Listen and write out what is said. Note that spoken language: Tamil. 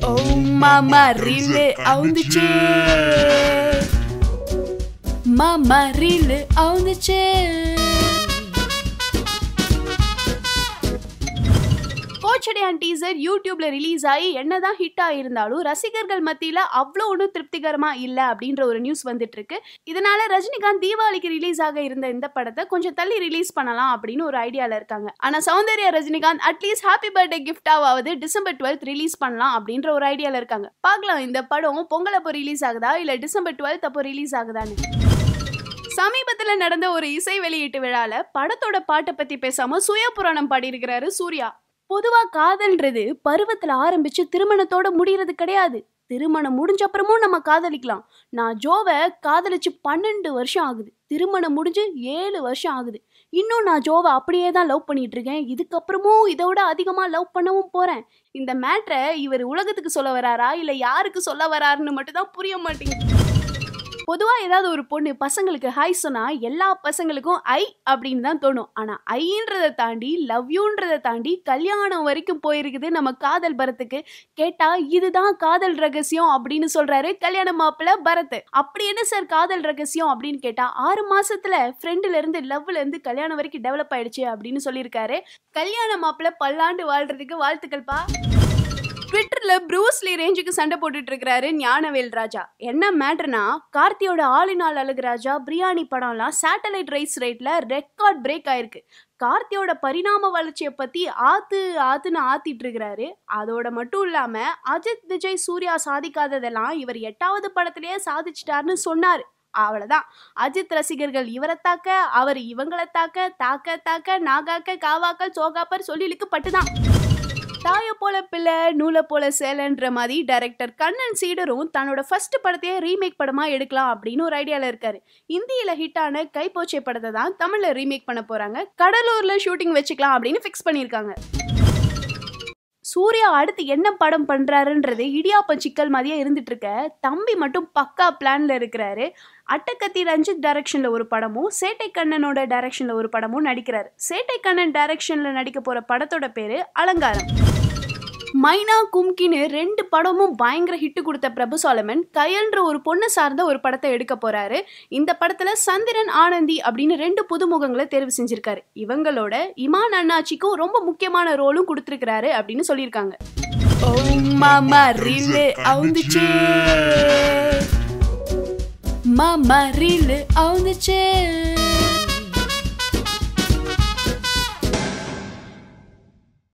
ஓ மாமா ரீலு அவுந்துச்சு மாமா ரீலு அவுந்துச்சு பூச்செடியான் டீசர் யூடியூப்ல ரிலீஸ் ஆகி என்னதான் ஹிட் ஆயிருந்தாலும் ரசிகர்கள் மத்தியில அவ்வளோ ஒன்றும் திருப்திகரமா இல்லை அப்படின்ற ஒரு நியூஸ் வந்துட்டு இருக்கு இதனால ரஜினிகாந்த் தீபாவளிக்கு ரிலீஸ் ஆக இருந்த இந்த படத்தை கொஞ்சம் தள்ளி ரிலீஸ் பண்ணலாம் அப்படின்னு ஒரு ஐடியால இருக்காங்க. ஆனா Soundarya Rajinikanth at least happy birthday கிஃப்டாவது December twelfth release பண்ணலாம் அப்படின்ற ஒரு ஐடியால இருக்காங்க. பார்க்கலாம் இந்த படம் பொங்கல் அப்போ ரிலீஸ் ஆகுதா இல்ல டிசம்பர் டுவெல்த் அப்போ ரிலீஸ் ஆகுதான்னு. சமீபத்தில் நடந்த ஒரு இசை வெளியீட்டு விழாவில் படத்தோட பாட்டை பற்றி பேசாமல் சுய புராணம் பாடியிருக்கிறாரு சூர்யா. பொதுவாக காதல்ன்றது பருவத்தில் ஆரம்பித்து திருமணத்தோட முடிகிறது கிடையாது. திருமணம் முடிஞ்ச அப்புறமும் நம்ம காதலிக்கலாம். நான் ஜோவை காதலிச்சு பன்னெண்டு வருஷம் ஆகுது. திருமணம் முடிஞ்சு ஏழு வருஷம் ஆகுது. இன்னும் நான் ஜோவை அப்படியே தான் லவ் பண்ணிட்டு இருக்கேன் இதுக்கப்புறமும் இதோட அதிகமாக லவ் பண்ணவும் போகிறேன் இந்த மேட்ரை இவர் உலகத்துக்கு சொல்ல வராரா? இல்லை யாருக்கு சொல்ல வராருன்னு மட்டும் தான் புரிய மாட்டேங்குது. பொதுவா ஏதாவது ஒரு பொண்ணு பசங்களுக்கு ஹாய் சொன்னா எல்லா பசங்களுக்கும் ஐ அப்படின்னு தான் தோணும். ஆனா ஐன்றதை தாண்டி லவ் யூன்றதை தாண்டி கல்யாணம் வரைக்கும் போயிருக்குது நம்ம காதல் பரத்துக்கு. கேட்டா இதுதான் காதல் ரகசியம் அப்படின்னு சொல்றாரு கல்யாண மாப்பிள்ள பரத். அப்படி என்ன சார் காதல் ரகசியம் அப்படின்னு கேட்டா ஆறு மாசத்துல ஃப்ரெண்டுல இருந்து லவ்ல இருந்து கல்யாணம் வரைக்கும் டெவலப் ஆயிடுச்சு அப்படின்னு சொல்லியிருக்காரு. கல்யாண மாப்பிள்ள பல்லாண்டு வாழ்றதுக்கு வாழ்த்துக்கள்ப்பா. ட்விட்டர்ல ப்ரூஸ்லி ரேஞ்சுக்கு சண்டை போட்டுட்டு இருக்கிறாரு ஞானவேல் ராஜா. என்ன மேட்டர்னா கார்த்தியோட ஆளினால் அழகு ராஜா பிரியாணி படம்லாம் சேட்டலைட் ரைஸ் ரேட்ல ரெக்கார்ட் பிரேக் ஆயிருக்கு. கார்த்தியோட பரிணாம வளர்ச்சியை பத்தி ஆத்து ஆத்துன்னு ஆத்திட்டு இருக்கிறாரு அதோட மட்டும் இல்லாம அஜித் விஜய் சூர்யா சாதிக்காததெல்லாம் இவர் எட்டாவது படத்திலேயே சாதிச்சிட்டாருன்னு சொன்னாரு. அவ்வளவுதான். அஜித் ரசிகர்கள் இவரை தாக்க அவர் இவங்களை தாக்க தாக்க தாக்க நாகாக்க காவாக்க சோகாப்பர் சொல்லிலுக்கு பட்டுதான். தாய போல பிள்ளை நூலை போல சேலன்ற மாதிரி டைரக்டர் கண்ணன் சீடரும் தன்னோட ஃபர்ஸ்ட் படத்தையே ரீமேக் படமா எடுக்கலாம் அப்படின்னு ஒரு ஐடியால இருக்காரு. இந்தியில ஹிட்டான கைப்போச்சை படத்தை தான் தமிழ்ல ரீமேக் பண்ண போறாங்க. கடலூர்ல ஷூட்டிங் வச்சுக்கலாம் அப்படின்னு ஃபிக்ஸ் பண்ணியிருக்காங்க சூர்யா அடுத்து என்ன படம் பண்ணுறாருன்றது இடியாப்ப சிக்கல் மாதிரியே இருந்துட்டு இருக்க தம்பி மட்டும் பக்கா பிளான்ல இருக்கிறாரு. அட்டக்கத்தி ரஞ்சித் டைரக்ஷன்ல ஒரு படமும் சேட்டை கண்ணனோட டைரக்ஷன்ல ஒரு படமும் நடிக்கிறார். சேட்டை கண்ணன் டைரக்ஷன்ல நடிக்க போற படத்தோட பேரு அலங்காரம். மைனா கும்கின்னு ரெண்டு படமும் பயங்கர ஹிட் கொடுத்த பிரபு சாலமன் கயல்ன்ற ஒரு பொண்ணு சார்ந்த ஒரு படத்தை எடுக்க போறாரு. இந்த படத்துல சந்திரன் ஆனந்தி அப்படின்னு ரெண்டு புதுமுகங்களை தேர்வு செஞ்சிருக்காரு. இவங்களோட இமான் அண்ணாச்சிக்கும் ரொம்ப முக்கியமான ரோலும் கொடுத்துருக்காரு அப்படின்னு சொல்லியிருக்காங்க. ஓ மாமா ரீலு அவுந்துச்சு. மாமா ரீலு அவுந்துச்சு.